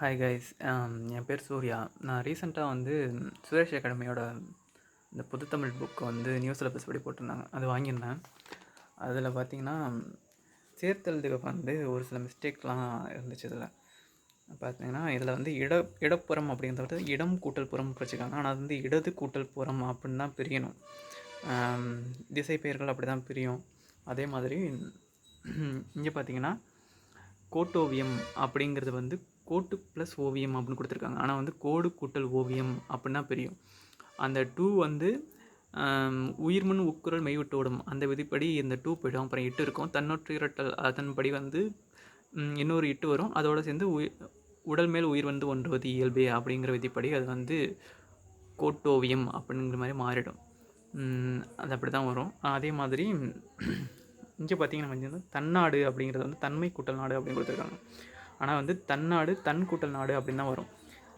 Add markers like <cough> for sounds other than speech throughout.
Hi guys um, என் பேர் சூர்யா. நான் ரீசெண்டாக வந்து சுரேஷ் அகாடமியோட இந்த புதுத்தமிழ் புக்கை வந்து நியூ சிலபஸ் படி போட்டிருந்தாங்க. அது வாங்கியிருந்தேன். அதில் பார்த்தீங்கன்னா சேர்த்தெழுதுக்கு வந்து ஒரு சில மிஸ்டேக்லாம் இருந்துச்சு இதில். பார்த்தீங்கன்னா இதில் வந்து இட இடப்புறம் அப்படிங்கிறத விட இடம் கூட்டல் புறம் வச்சுக்காங்க ஆனால் அது வந்து இடது கூட்டல் புறம் அப்படின்னு தான் பிரியணும். Um, திசை பெயர்கள் அப்படி தான் பிரியும். அதே மாதிரி இங்கே பார்த்தீங்கன்னா கோட்டோவியம் அப்படிங்கிறது வந்து கோட்டு ப்ளஸ் ஓவியம் அப்படின்னு கொடுத்துருக்காங்க. ஆனால் வந்து கோடு கூட்டல் ஓவியம் அப்படின்னா பெரியும். அந்த டூ வந்து உயிர்மண் உக்குரல் மெய்விட்டோடும் அந்த விதிப்படி இந்த டூ போயிடும். அப்புறம் இட்டு இருக்கும். தன்னொற்று இரட்டல் அதன்படி வந்து இன்னொரு இட்டு வரும். அதோடு சேர்ந்து உயிர் உடல் மேல் உயிர் வந்து ஒன்றுவது இயல்பே அப்படிங்கிற விதிப்படி அது வந்து கோட்டோவியம் அப்படிங்கிற மாதிரி மாறிடும். அது அப்படி தான் வரும். அதே மாதிரி இங்கே பார்த்தீங்கன்னா வந்து தன்னாடு அப்படிங்கிறது வந்து தன்மை கூட்டல் நாடு அப்படின்னு கொடுத்துருக்காங்க. ஆனால் வந்து தன்னாடு தன் கூட்டல் நாடு அப்படின்னு தான் வரும்.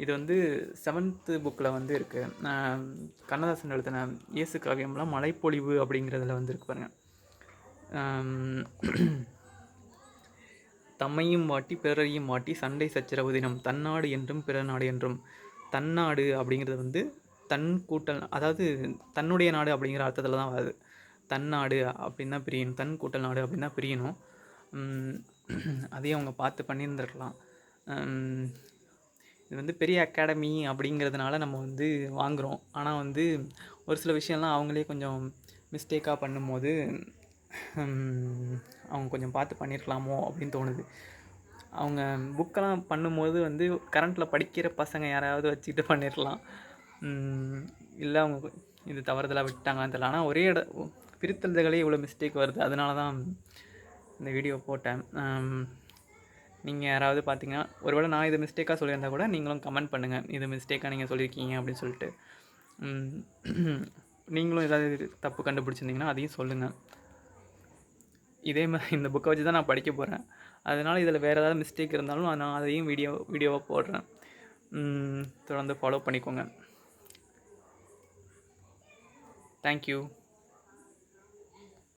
இது வந்து செவன்த்து புக்கில் வந்து இருக்குது கண்ணதாசன் எழுத்தின இயேசு காவியம்லாம் மலைப்பொழிவு அப்படிங்கிறதுல வந்து இருக்கு பாருங்க. தம்மையும் வாட்டி பிறரையும் வாட்டி சண்டை சச்சரவு தினம் தன்னாடு என்றும் பிற நாடு என்றும். தன்னாடு அப்படிங்கிறது வந்து தன் கூட்டல் அதாவது தன்னுடைய நாடு அப்படிங்கிற அர்த்தத்தில் தான் வருது. தன்னாடு அப்படின்னா பிரியணும் தன் கூட்டல் நாடு அப்படின்னு தான் பிரியணும் <clears throat> அதையும் அவங்க பார்த்து பண்ணியிருந்துருக்கலாம். இது வந்து பெரிய அகாடமி அப்படிங்கிறதுனால நம்ம வந்து வாங்குகிறோம் ஆனால் வந்து ஒரு சில விஷயம்லாம் அவங்களே கொஞ்சம் மிஸ்டேக்காக பண்ணும்போது அவங்க கொஞ்சம் பார்த்து பண்ணியிருக்கலாமோ அப்படின்னு தோணுது. அவங்க புக்கெல்லாம் பண்ணும்போது வந்து கரண்ட்டில் படிக்கிற பசங்க யாராவது வச்சுக்கிட்டு பண்ணியிருக்கலாம் இல்லை அவங்க இது தவறுதலாக விட்டாங்களான்னு தெரியல. ஆனால் ஒரே இட பிரித்தெழுதுகளே இவ்வளோ மிஸ்டேக் வருது. அதனால தான் இந்த வீடியோ போட்டேன். நீங்கள் யாராவது பார்த்தீங்கன்னா ஒருவேளை நான் இது மிஸ்டேக்காக சொல்லியிருந்தா கூட நீங்களும் கமெண்ட் பண்ணுங்கள் இது மிஸ்டேக்காக நீங்கள் சொல்லியிருக்கீங்க அப்படின்னு சொல்லிட்டு. நீங்களும் ஏதாவது தப்பு கண்டுபிடிச்சிருந்தீங்கன்னா அதையும் சொல்லுங்கள் இதே மாதிரி இந்த புக்கை வச்சு தான் நான் படிக்க போகிறேன் அதனால் இதில் வேறு ஏதாவது மிஸ்டேக் இருந்தாலும் நான் அதையும் வீடியோ வீடியோவாக போடுறேன். தொடர்ந்து ஃபாலோ பண்ணிக்கோங்க. தேங்க்யூ